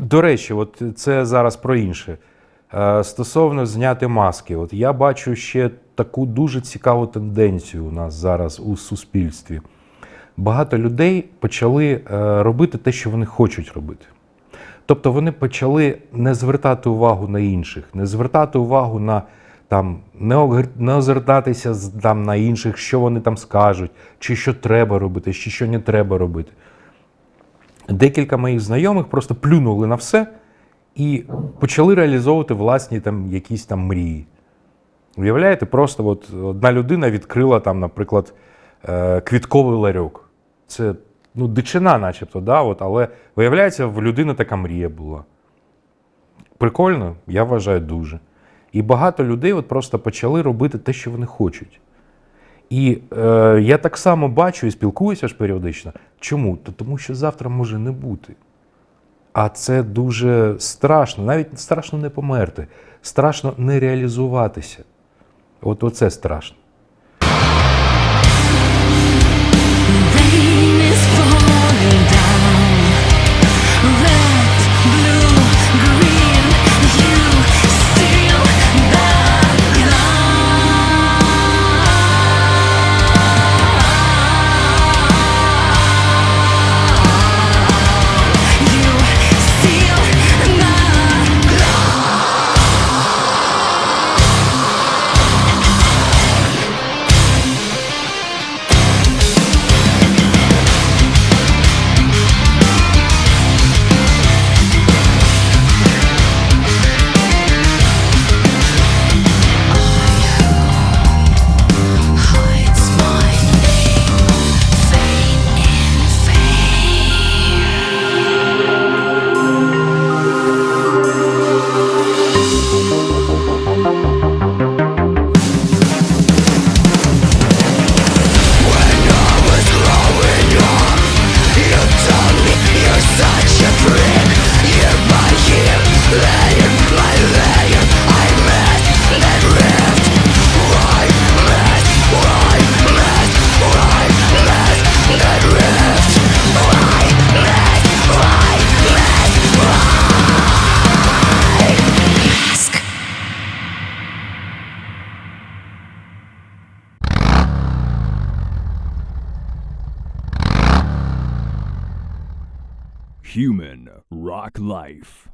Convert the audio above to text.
До речі, от це зараз про інше. Е, Стосовно зняти маски, от я бачу ще таку дуже цікаву тенденцію у нас зараз у суспільстві. Багато людей почали е, робити те, що вони хочуть робити. Тобто вони почали не звертати увагу на інших, не звертати увагу на там, не, озертатися там, на інших, що вони там скажуть, чи що треба робити, чи що не треба робити. Декілька моїх знайомих просто плюнули на все і почали реалізовувати власні там, якісь там мрії. Уявляєте, просто от одна людина відкрила там, наприклад, е, квітковий ларьок. Це ну, дичина, начебто, да? от, але виявляється, в людини така мрія була. Прикольно, я вважаю дуже. І багато людей от просто почали робити те, що вони хочуть. І е, я так само бачу і спілкуюся ж періодично. Чому? То тому що завтра може не бути. А це дуже страшно. Навіть страшно не померти, страшно не реалізуватися. От оце страшно. Human Rock Life.